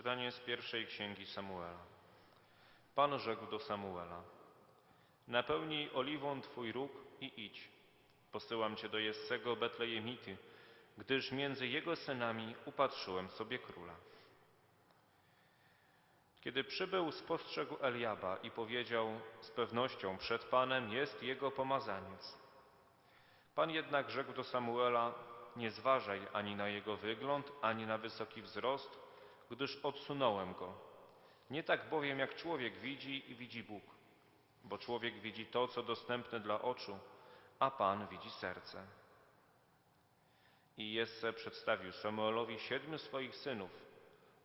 Czytanie z pierwszej księgi Samuela. Pan rzekł do Samuela: Napełnij oliwą twój róg i idź. Posyłam cię do Jessego Betlejemity, gdyż między jego synami upatrzyłem sobie króla. Kiedy przybył, spostrzegł Eliaba i powiedział: Z pewnością przed Panem jest jego pomazaniec. Pan jednak rzekł do Samuela: Nie zważaj ani na jego wygląd, ani na wysoki wzrost, gdyż odsunąłem go. Nie tak bowiem jak człowiek widzi i widzi Bóg, bo człowiek widzi to, co dostępne dla oczu, a Pan widzi serce. I Jesse przedstawił Samuelowi siedmiu swoich synów,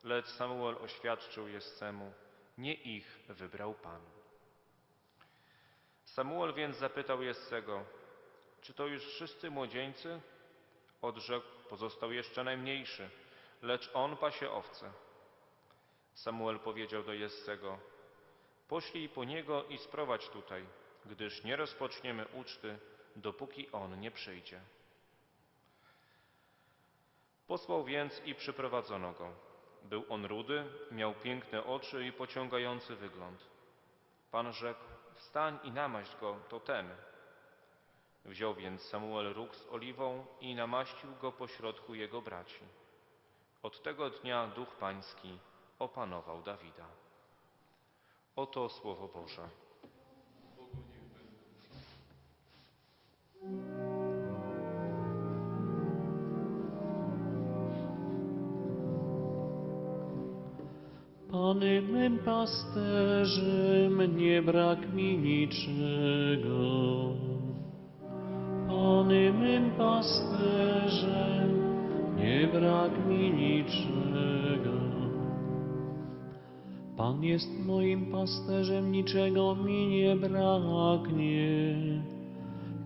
lecz Samuel oświadczył Jessemu, nie ich wybrał Pan. Samuel więc zapytał Jessego, czy to już wszyscy młodzieńcy? Odrzekł, pozostał jeszcze najmniejszy, lecz on pasie owce. Samuel powiedział do Jessego, poślij po niego i sprowadź tutaj, gdyż nie rozpoczniemy uczty, dopóki on nie przyjdzie. Posłał więc i przyprowadzono go. Był on rudy, miał piękne oczy i pociągający wygląd. Pan rzekł, wstań i namaść go, to ten. Wziął więc Samuel róg z oliwą i namaścił go pośrodku jego braci. Od tego dnia duch pański opanował Dawida. Oto słowo Boże. Pany mym pasterzem, nie brak mi niczego. Pany mym pasterzem, nie brak mi niczego. Pan jest moim pasterzem, niczego mi nie braknie.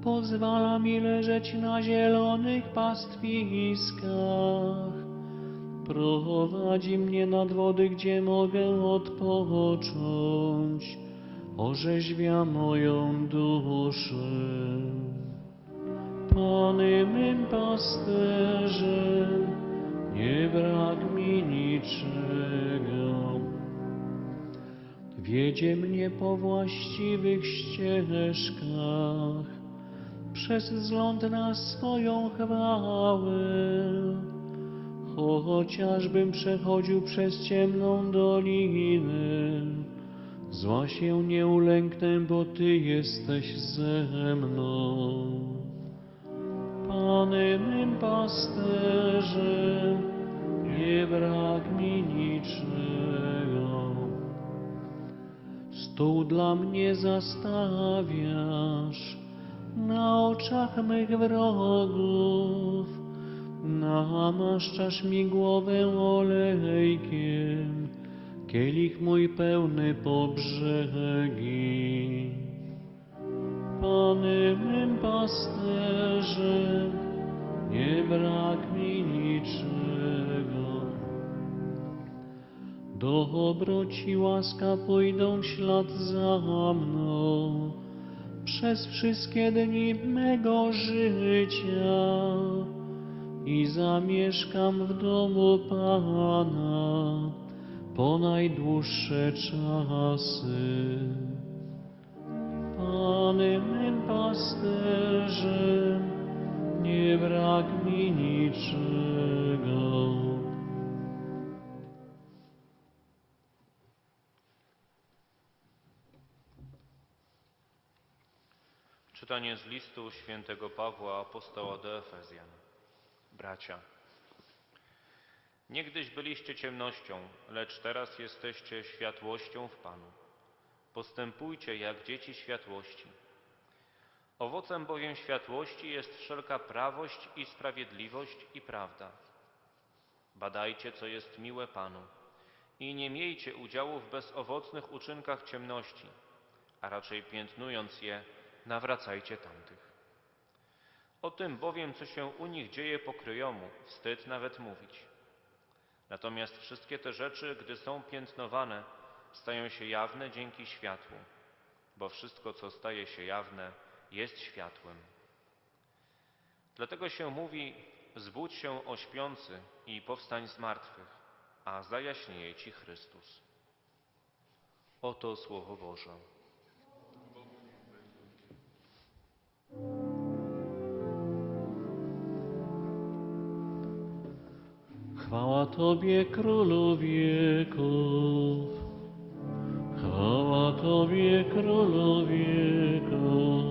Pozwala mi leżeć na zielonych pastwiskach. Prowadzi mnie nad wody, gdzie mogę odpocząć. Orzeźwia moją duszę. Pany mym brak niczego. Wiedzie mnie po właściwych ścieżkach, przez wzgląd na swoją chwałę. Chociażbym przechodził przez ciemną dolinę, zła się nie ulęknę, bo Ty jesteś ze mną. Pany mym pasterzem, nie brak mi niczego. Stół dla mnie zastawiasz na oczach mych wrogów. Namaszczasz mi głowę olejkiem, kielich mój pełny po brzegi. Pany mym pasterzem, nie brak mi niczego. Dobroć i łaska pójdą ślad za mną przez wszystkie dni mego życia i zamieszkam w domu Pana po najdłuższe czasy. Pany mym pasterzem, nie brak mi niczego. Czytanie z listu świętego Pawła apostoła do Efezjan. Bracia, niegdyś byliście ciemnością, lecz teraz jesteście światłością w Panu. Postępujcie jak dzieci światłości. Owocem bowiem światłości jest wszelka prawość i sprawiedliwość i prawda. Badajcie, co jest miłe Panu i nie miejcie udziału w bezowocnych uczynkach ciemności, a raczej piętnując je, nawracajcie tamtych. O tym bowiem, co się u nich dzieje pokryjomu, wstyd nawet mówić. Natomiast wszystkie te rzeczy, gdy są piętnowane, stają się jawne dzięki światłu, bo wszystko, co staje się jawne, jest światłem. Dlatego się mówi, zbudź się o śpiący i powstań z martwych, a zajaśnieje Ci Chrystus. Oto Słowo Boże. Chwała Tobie, Królu wieków. Chwała Tobie, Królu wieków.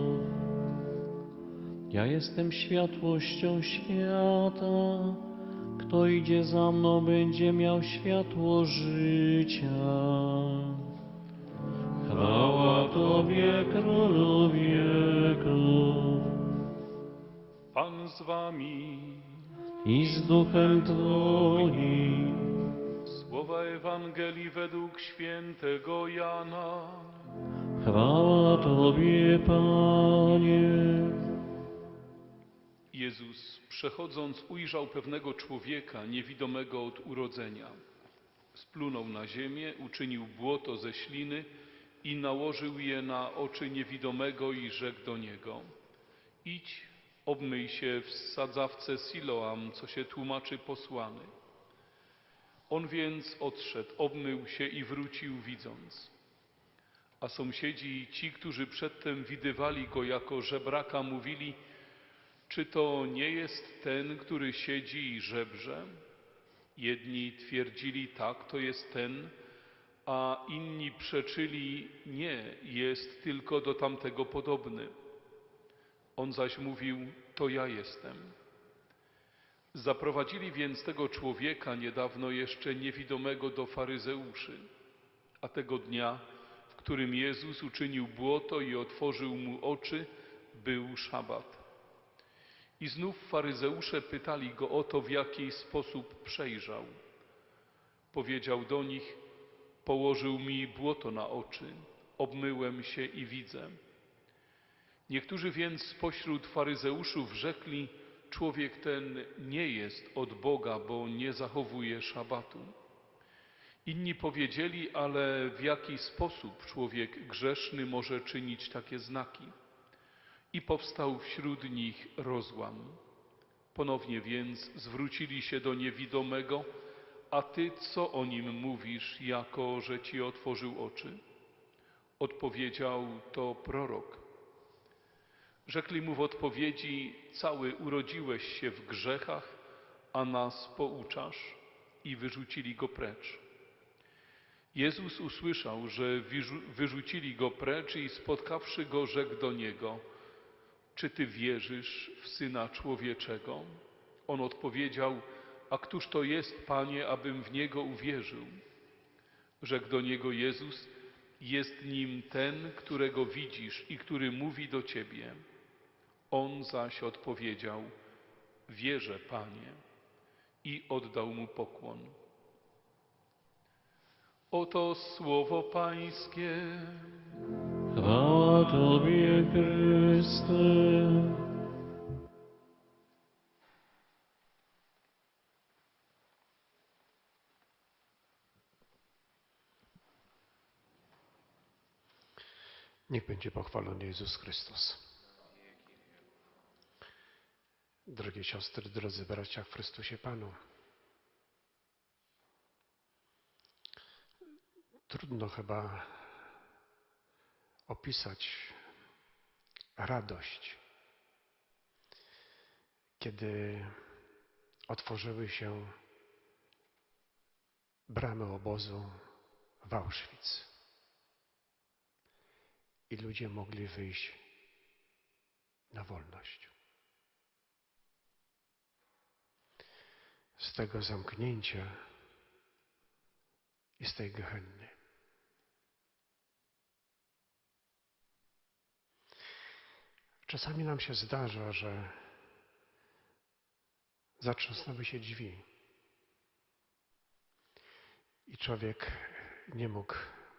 Ja jestem światłością świata. Kto idzie za mną, będzie miał światło życia. Chwała Tobie, Królu wieków. Pan z wami. I z duchem Twoim. Słowa Ewangelii według świętego Jana. Chwała Tobie, Panie. Jezus, przechodząc, ujrzał pewnego człowieka niewidomego od urodzenia. Splunął na ziemię, uczynił błoto ze śliny i nałożył je na oczy niewidomego i rzekł do niego: Idź, obmyj się w sadzawce Siloam, co się tłumaczy posłany. On więc odszedł, obmył się i wrócił widząc. A sąsiedzi ci, którzy przedtem widywali go jako żebraka, mówili, czy to nie jest ten, który siedzi i żebrze? Jedni twierdzili, tak, to jest ten, a inni przeczyli, nie, jest tylko do tamtego podobny. On zaś mówił, to ja jestem. Zaprowadzili więc tego człowieka, niedawno jeszcze niewidomego, do faryzeuszy. A tego dnia, w którym Jezus uczynił błoto i otworzył mu oczy, był szabat. I znów faryzeusze pytali go o to, w jaki sposób przejrzał. Powiedział do nich, położył mi błoto na oczy, obmyłem się i widzę. Niektórzy więc spośród faryzeuszów rzekli, człowiek ten nie jest od Boga, bo nie zachowuje szabatu. Inni powiedzieli, ale w jaki sposób człowiek grzeszny może czynić takie znaki? I powstał wśród nich rozłam. Ponownie więc zwrócili się do niewidomego, a ty co o nim mówisz, jako że ci otworzył oczy? Odpowiedział to prorok. Rzekli mu w odpowiedzi: Cały urodziłeś się w grzechach, a nas pouczasz, i wyrzucili go precz. Jezus usłyszał, że wyrzu- wyrzucili go precz i spotkawszy go, rzekł do niego: Czy ty wierzysz w syna człowieczego? On odpowiedział: A któż to jest, panie, abym w niego uwierzył? Rzekł do niego Jezus: Jest nim ten, którego widzisz i który mówi do ciebie. On zaś odpowiedział: Wierzę, panie, i oddał mu pokłon. Oto słowo Pańskie. Chwała Tobie, Chryste. Niech będzie pochwalony Jezus Chrystus. Drogie siostry, drodzy bracia w Chrystusie Panu. Trudno chyba opisać radość, kiedy otworzyły się bramy obozu w Auschwitz i ludzie mogli wyjść na wolność. Z tego zamknięcia i z tej gehenny. Czasami nam się zdarza, że zatrząsnęły się drzwi i człowiek nie mógł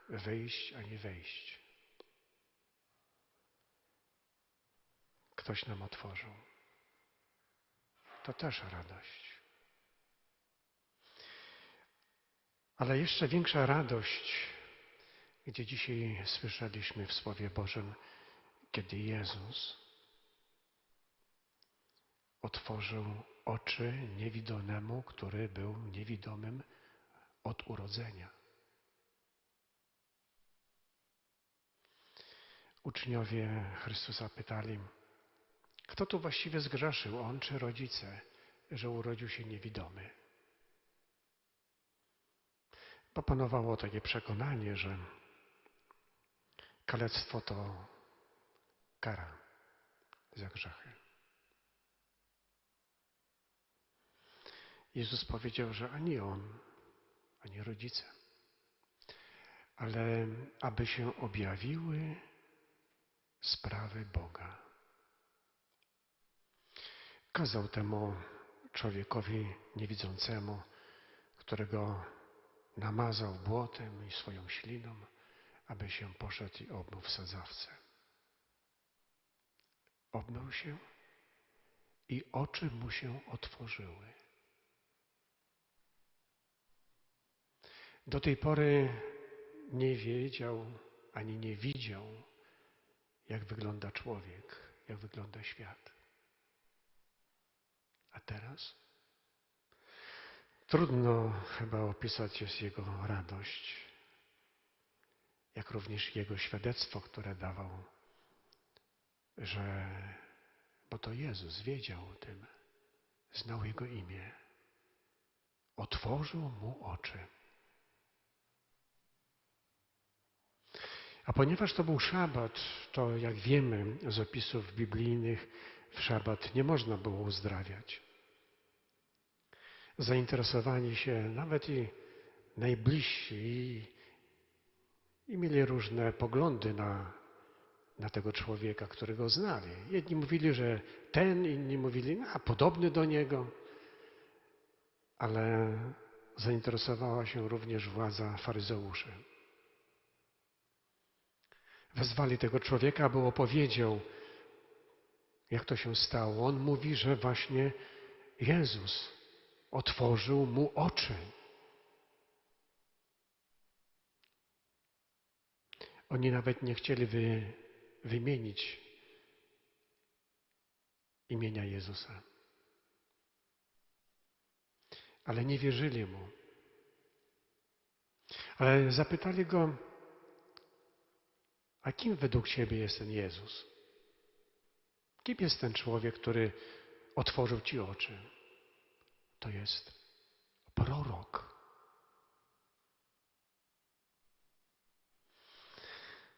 wyjść ani wejść. Ktoś nam otworzył. To też radość. Ale jeszcze większa radość, gdzie dzisiaj słyszeliśmy w Słowie Bożym, kiedy Jezus otworzył oczy niewidomemu, który był niewidomym od urodzenia. Uczniowie Chrystusa pytali, kto tu właściwie zgrzeszył, on czy rodzice, że urodził się niewidomy? Bo panowało takie przekonanie, że kalectwo to kara za grzechy. Jezus powiedział, że ani on, ani rodzice, ale aby się objawiły sprawy Boga. Kazał temu człowiekowi niewidzącemu, którego namazał błotem i swoją śliną, aby się poszedł i obmył w sadzawce. Obmył się i oczy mu się otworzyły. Do tej pory nie wiedział ani nie widział, jak wygląda człowiek, jak wygląda świat. A teraz? Trudno chyba opisać jest jego radość, jak również jego świadectwo, które dawał, że, bo to Jezus wiedział o tym, znał jego imię, otworzył mu oczy. A ponieważ to był szabat, to jak wiemy z opisów biblijnych, w szabat nie można było uzdrawiać. Zainteresowani się nawet i najbliżsi i, i mieli różne poglądy na, na tego człowieka, którego znali. Jedni mówili, że ten, inni mówili, a podobny do niego. Ale zainteresowała się również władza faryzeuszy. Wezwali tego człowieka, aby opowiedział, jak to się stało. On mówi, że właśnie Jezus otworzył mu oczy. Oni nawet nie chcieli wy, wymienić imienia Jezusa. Ale nie wierzyli mu. Ale zapytali go, a kim według Ciebie jest ten Jezus? Kim jest ten człowiek, który otworzył Ci oczy? To jest prorok.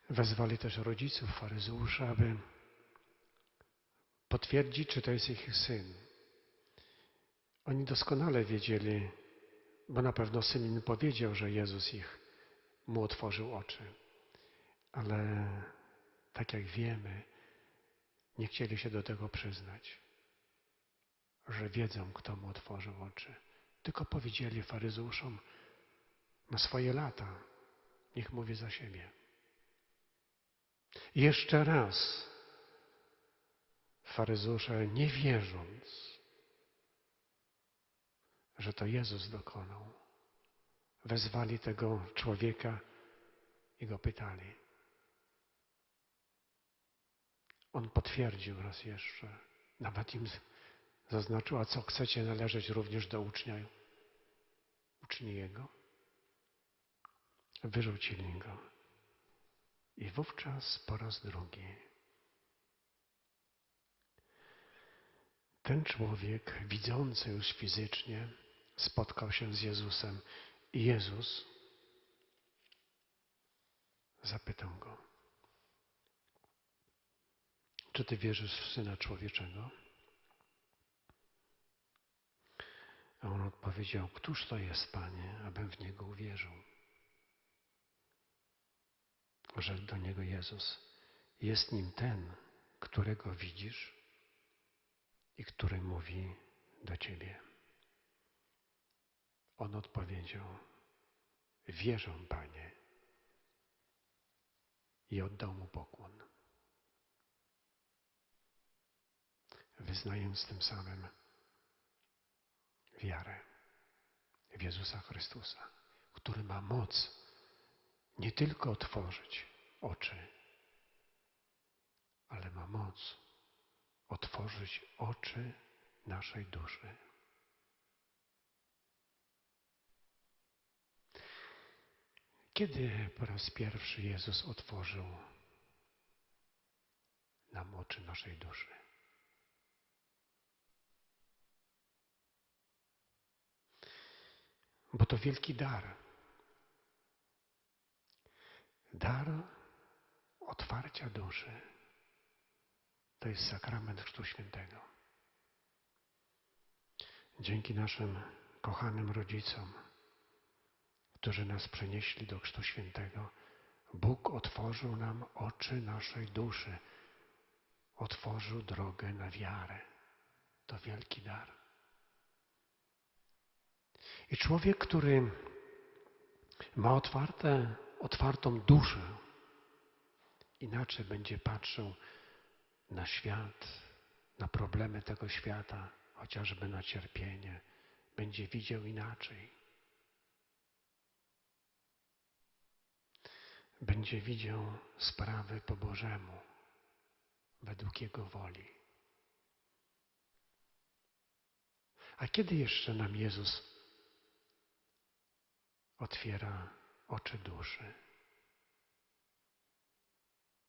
Wezwali też rodziców faryzeusza, aby potwierdzić, czy to jest ich syn. Oni doskonale wiedzieli, bo na pewno syn im powiedział, że Jezus ich mu otworzył oczy. Ale tak jak wiemy, nie chcieli się do tego przyznać, że wiedzą, kto mu otworzył oczy. Tylko powiedzieli faryzeuszom, ma swoje lata, niech mówi za siebie. Jeszcze raz faryzeusze, nie wierząc, że to Jezus dokonał, wezwali tego człowieka i go pytali. On potwierdził raz jeszcze, nawet im zaznaczył, a co chcecie należeć również do ucznia, uczni Jego? Wyrzucili go. I wówczas po raz drugi ten człowiek, widzący już fizycznie, spotkał się z Jezusem i Jezus zapytał go, czy ty wierzysz w Syna Człowieczego? A on odpowiedział, któż to jest, Panie, abym w Niego uwierzył? Rzekł do Niego Jezus, jest nim ten, którego widzisz i który mówi do Ciebie. On odpowiedział, wierzę, Panie, i oddał mu pokłon. wyznając tym samym wiarę w Jezusa Chrystusa, który ma moc nie tylko otworzyć oczy, ale ma moc otworzyć oczy naszej duszy. Kiedy po raz pierwszy Jezus otworzył nam oczy naszej duszy? Bo to wielki dar. Dar otwarcia duszy. To jest sakrament Chrztu Świętego. Dzięki naszym kochanym rodzicom, którzy nas przenieśli do Chrztu Świętego, Bóg otworzył nam oczy naszej duszy, otworzył drogę na wiarę. To wielki dar. I człowiek, który ma otwarte, otwartą duszę, inaczej będzie patrzył na świat, na problemy tego świata, chociażby na cierpienie, będzie widział inaczej. Będzie widział sprawy po Bożemu, według Jego woli. A kiedy jeszcze nam Jezus otwiera oczy duszy?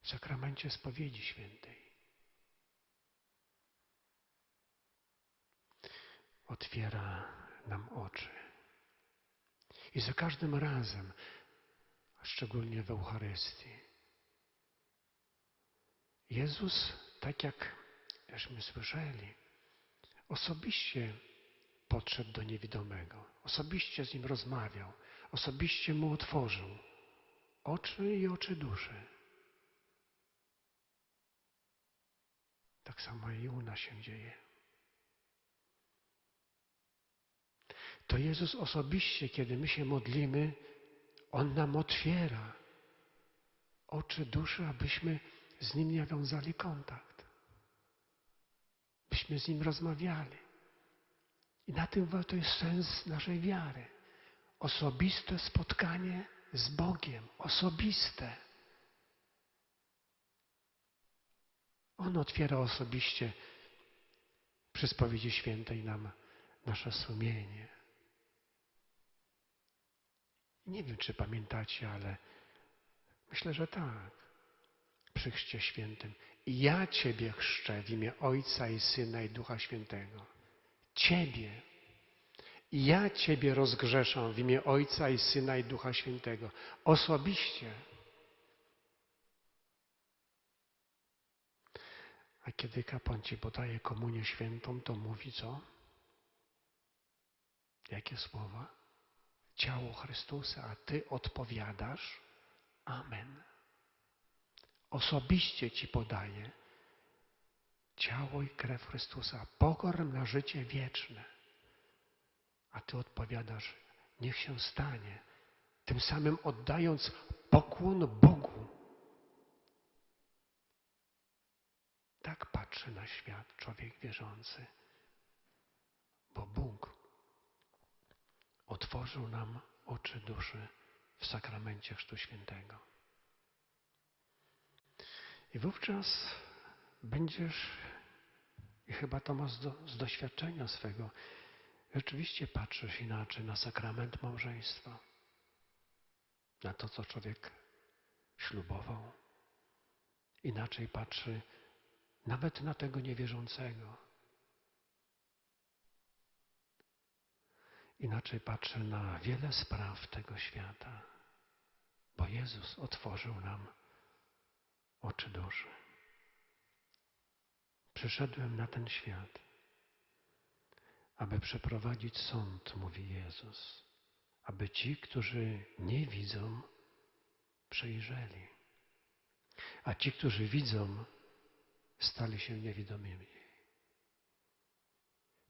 W sakramencie spowiedzi świętej. Otwiera nam oczy. I za każdym razem, szczególnie w Eucharystii, Jezus, tak jak żeśmy słyszeli, osobiście podszedł do niewidomego, osobiście z nim rozmawiał, osobiście mu otworzył oczy i oczy duszy. Tak samo i u nas się dzieje. To Jezus osobiście, kiedy my się modlimy, On nam otwiera oczy duszy, abyśmy z Nim nawiązali kontakt. Byśmy z Nim rozmawiali. I na tym to jest sens naszej wiary. Osobiste spotkanie z Bogiem. Osobiste. On otwiera osobiście przy spowiedzi świętej nam nasze sumienie. Nie wiem, czy pamiętacie, ale myślę, że tak. Przy chrzcie świętym. Ja Ciebie chrzczę w imię Ojca i Syna i Ducha Świętego. Ciebie. Ja Ciebie rozgrzeszam w imię Ojca i Syna i Ducha Świętego. Osobiście. A kiedy kapłan Ci podaje komunię świętą, to mówi co? Jakie słowa? Ciało Chrystusa, a Ty odpowiadasz Amen. Osobiście Ci podaję ciało i krew Chrystusa, pokorm na życie wieczne. A Ty odpowiadasz, niech się stanie, tym samym oddając pokłon Bogu. Tak patrzy na świat człowiek wierzący, bo Bóg otworzył nam oczy duszy w sakramencie Chrztu Świętego. I wówczas będziesz, i chyba to masz z doświadczenia swego, rzeczywiście patrzysz inaczej na sakrament małżeństwa, na to, co człowiek ślubował. Inaczej patrzy nawet na tego niewierzącego. Inaczej patrzy na wiele spraw tego świata, bo Jezus otworzył nam oczy duszy. Przyszedłem na ten świat, aby przeprowadzić sąd, mówi Jezus, aby ci, którzy nie widzą, przejrzeli, a ci, którzy widzą, stali się niewidomymi.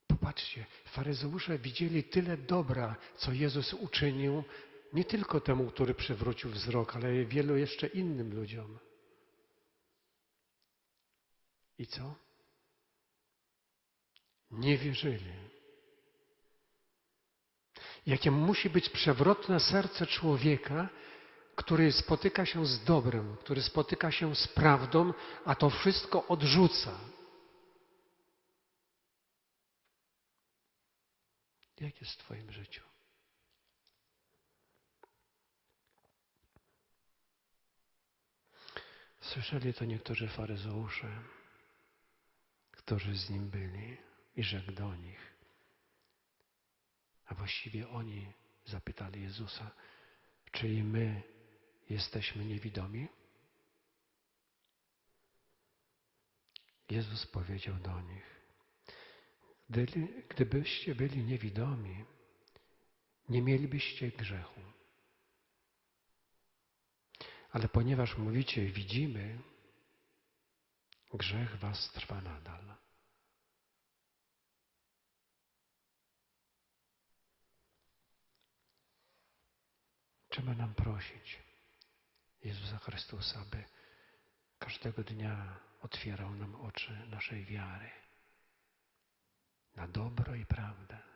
Popatrzcie, faryzeusze widzieli tyle dobra, co Jezus uczynił, nie tylko temu, który przywrócił wzrok, ale wielu jeszcze innym ludziom. I co? Nie wierzyli. Jakie musi być przewrotne serce człowieka, który spotyka się z dobrem, który spotyka się z prawdą, a to wszystko odrzuca. Jak jest w Twoim życiu? Słyszeli to niektórzy faryzeusze, którzy z nim byli i rzekł do nich. A właściwie oni zapytali Jezusa, czy i my jesteśmy niewidomi? Jezus powiedział do nich, "Gdyli- gdybyście byli niewidomi, nie mielibyście grzechu. Ale ponieważ mówicie, widzimy, grzech was trwa nadal. Trzeba nam prosić Jezusa Chrystusa, aby każdego dnia otwierał nam oczy naszej wiary na dobro i prawdę.